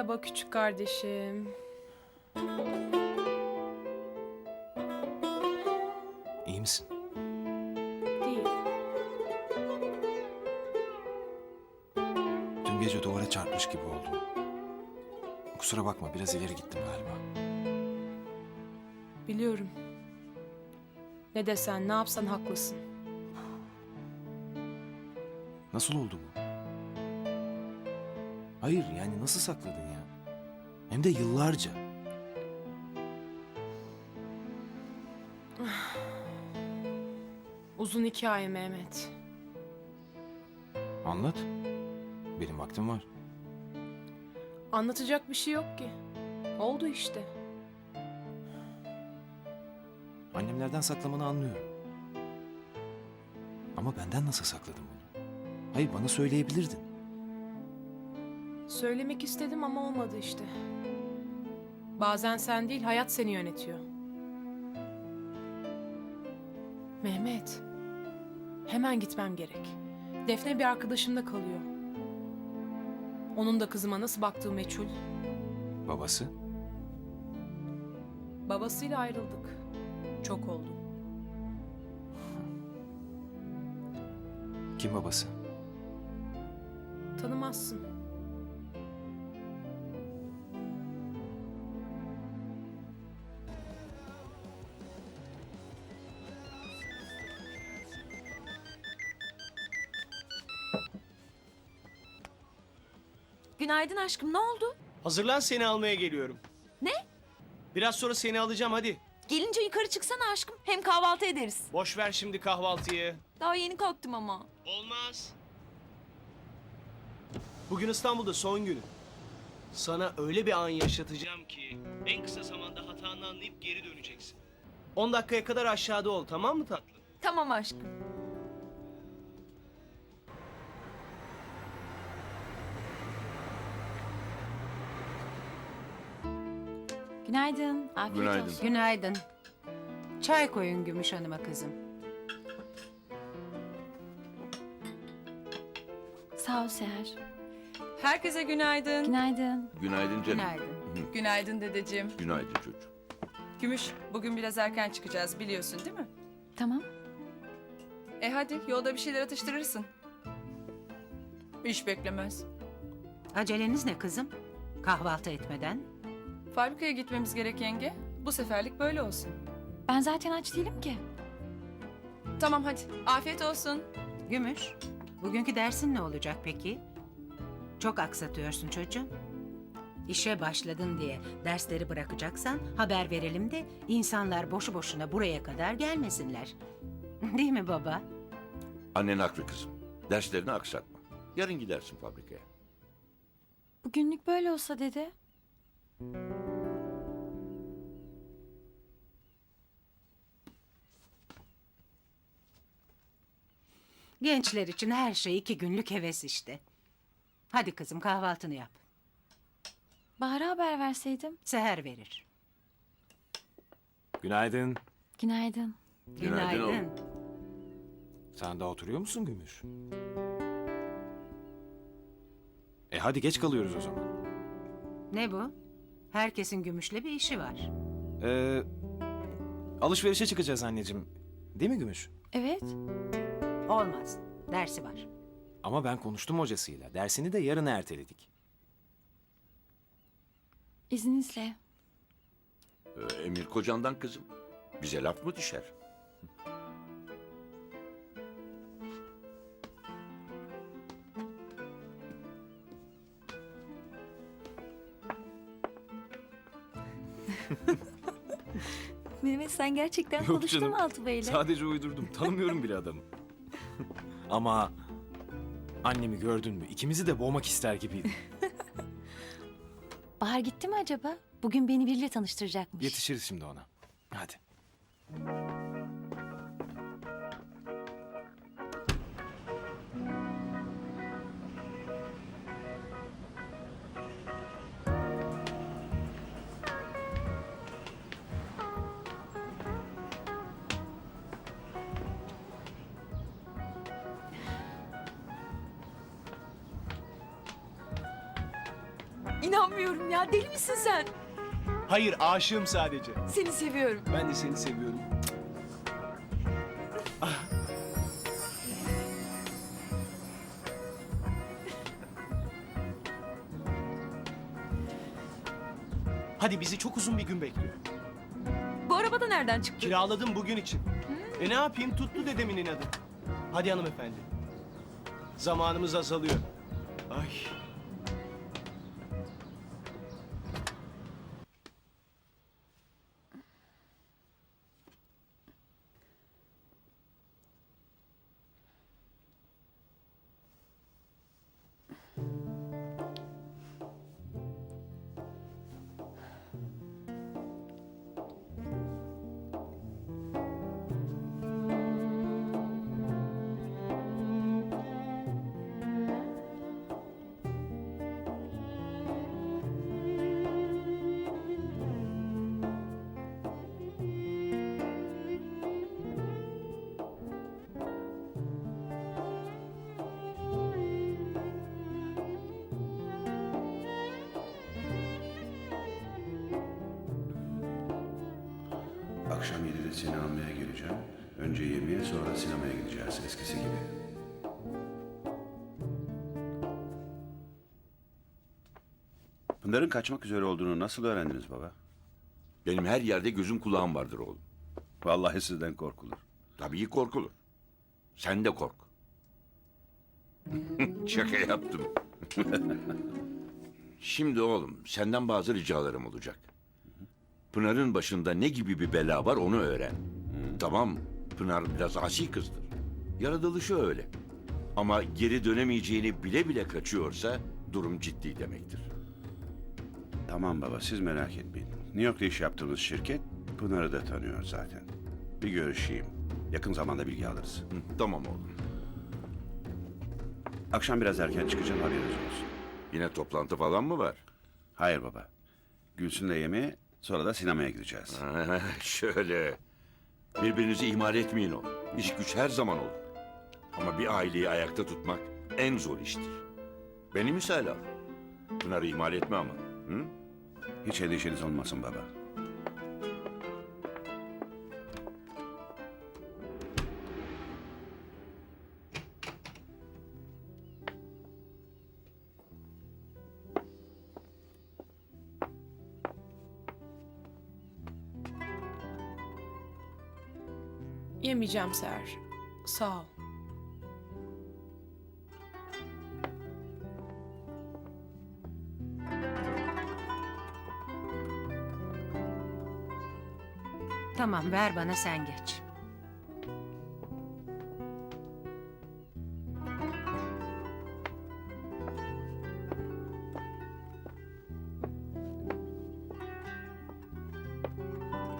Merhaba küçük kardeşim. İyi misin? Değil. Dün gece duvara çarpmış gibi oldum. Kusura bakma biraz ileri gittim galiba. Biliyorum. Ne desen ne yapsan haklısın. Nasıl oldu bu? Hayır yani nasıl sakladın ya? Hem de yıllarca. Uzun hikaye Mehmet. Anlat. Benim vaktim var. Anlatacak bir şey yok ki. Oldu işte. Annemlerden saklamanı anlıyorum. Ama benden nasıl sakladın bunu? Hayır bana söyleyebilirdin. Söylemek istedim ama olmadı işte. Bazen sen değil hayat seni yönetiyor. Mehmet. Hemen gitmem gerek. Defne bir arkadaşımda kalıyor. Onun da kızıma nasıl baktığı meçhul. Babası? Babasıyla ayrıldık. Çok oldu. Kim babası? Tanımazsın. Günaydın aşkım ne oldu? Hazırlan seni almaya geliyorum. Ne? Biraz sonra seni alacağım hadi. Gelince yukarı çıksana aşkım. Hem kahvaltı ederiz. Boş ver şimdi kahvaltıyı. Daha yeni kalktım ama. Olmaz. Bugün İstanbul'da son günü. Sana öyle bir an yaşatacağım ki en kısa zamanda hatanı anlayıp geri döneceksin. 10 dakikaya kadar aşağıda ol tamam mı tatlım? Tamam aşkım. Günaydın. Afiyet Günaydın. olsun. Günaydın. Çay koyun Gümüş Hanım'a kızım. Sağ ol Seher. Herkese günaydın. Günaydın. Günaydın canım. Günaydın. Günaydın dedeciğim. Günaydın çocuğum. Gümüş, bugün biraz erken çıkacağız biliyorsun değil mi? Tamam. E hadi yolda bir şeyler atıştırırsın. İş beklemez. Aceleniz ne kızım? Kahvaltı etmeden. Fabrikaya gitmemiz gerek yenge. Bu seferlik böyle olsun. Ben zaten aç değilim ki. Tamam hadi. Afiyet olsun. Gümüş, bugünkü dersin ne olacak peki? Çok aksatıyorsun çocuğum. İşe başladın diye dersleri bırakacaksan haber verelim de insanlar boşu boşuna buraya kadar gelmesinler. Değil mi baba? Annen haklı kızım. Derslerini aksatma. Yarın gidersin fabrikaya. Bugünlük böyle olsa dede. Gençler için her şey iki günlük heves işte. Hadi kızım kahvaltını yap. Bahar'a haber verseydim. Seher verir. Günaydın. Günaydın. Günaydın oğlum. Sen daha oturuyor musun Gümüş? E hadi geç kalıyoruz o zaman. Ne bu? Herkesin gümüşle bir işi var. Ee, alışverişe çıkacağız anneciğim. Değil mi Gümüş? Evet. Olmaz. Dersi var. Ama ben konuştum hocasıyla. Dersini de yarına erteledik. İzninizle. Ee, Emir kocandan kızım. Bize laf mı düşer? Mehmet sen gerçekten Yok konuştun canım. mu Altı Bey'le? Sadece uydurdum. Tanımıyorum bile adamı. Ama annemi gördün mü? İkimizi de boğmak ister gibiydi. Bahar gitti mi acaba? Bugün beni biriyle tanıştıracakmış. Yetişiriz şimdi ona. Hadi. İnanmıyorum ya. Deli misin sen? Hayır aşığım sadece. Seni seviyorum. Ben de seni seviyorum. Ah. Hadi bizi çok uzun bir gün bekliyor. Bu araba da nereden çıktı? Kiraladım bugün için. E ne yapayım tuttu dedemin inadı. Hadi hanımefendi. Zamanımız azalıyor. Ay. 7'de seni almaya geleceğim. Önce yemeğe sonra sinemaya gideceğiz eskisi gibi. Bunların kaçmak üzere olduğunu nasıl öğrendiniz baba? Benim her yerde gözüm kulağım vardır oğlum. Vallahi sizden korkulur. Tabii korkulur. Sen de kork. Şaka yaptım. Şimdi oğlum senden bazı ricalarım olacak. Pınar'ın başında ne gibi bir bela var onu öğren. Tamam Pınar biraz asi kızdır. Yaratılışı öyle. Ama geri dönemeyeceğini bile bile kaçıyorsa durum ciddi demektir. Tamam baba siz merak etmeyin. New York'ta iş yaptığımız şirket Pınar'ı da tanıyor zaten. Bir görüşeyim. Yakın zamanda bilgi alırız. Hı, tamam oğlum. Akşam biraz erken çıkacağım haberiniz olsun. Yine toplantı falan mı var? Hayır baba. Gülsün'le yemeğe sonra da sinemaya gideceğiz. Ha, Şöyle. Birbirinizi ihmal etmeyin oğlum. İş güç her zaman olur. Ama bir aileyi ayakta tutmak en zor iştir. Beni misal al. Pınar'ı ihmal etme ama. Hı? Hiç endişeniz olmasın baba. Yemeyeceğim Seher. Sağ ol. Tamam ver bana sen geç.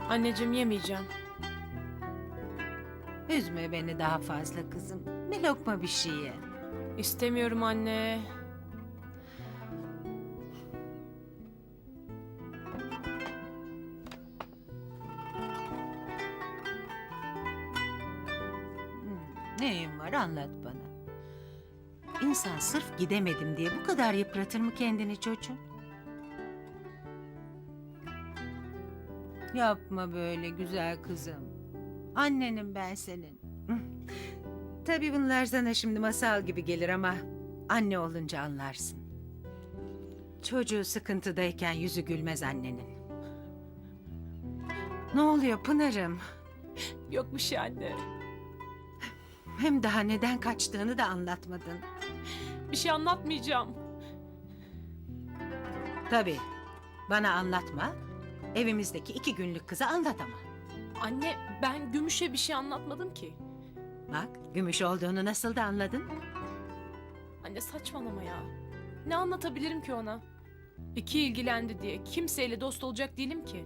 Anneciğim yemeyeceğim. Üzme beni daha fazla kızım. Bir lokma bir şey ye. İstemiyorum anne. Neyin var anlat bana. İnsan sırf gidemedim diye bu kadar yıpratır mı kendini çocuğum? Yapma böyle güzel kızım. Annenim ben senin. Tabii bunlar sana şimdi masal gibi gelir ama anne olunca anlarsın. Çocuğu sıkıntıdayken yüzü gülmez annenin. Ne oluyor Pınar'ım? Yok bir şey anne. Hem daha neden kaçtığını da anlatmadın. Bir şey anlatmayacağım. Tabii. Bana anlatma. Evimizdeki iki günlük kıza anlat ama. Anne ben Gümüş'e bir şey anlatmadım ki. Bak gümüş olduğunu nasıl da anladın? Anne saçmalama ya. Ne anlatabilirim ki ona? İki ilgilendi diye kimseyle dost olacak değilim ki.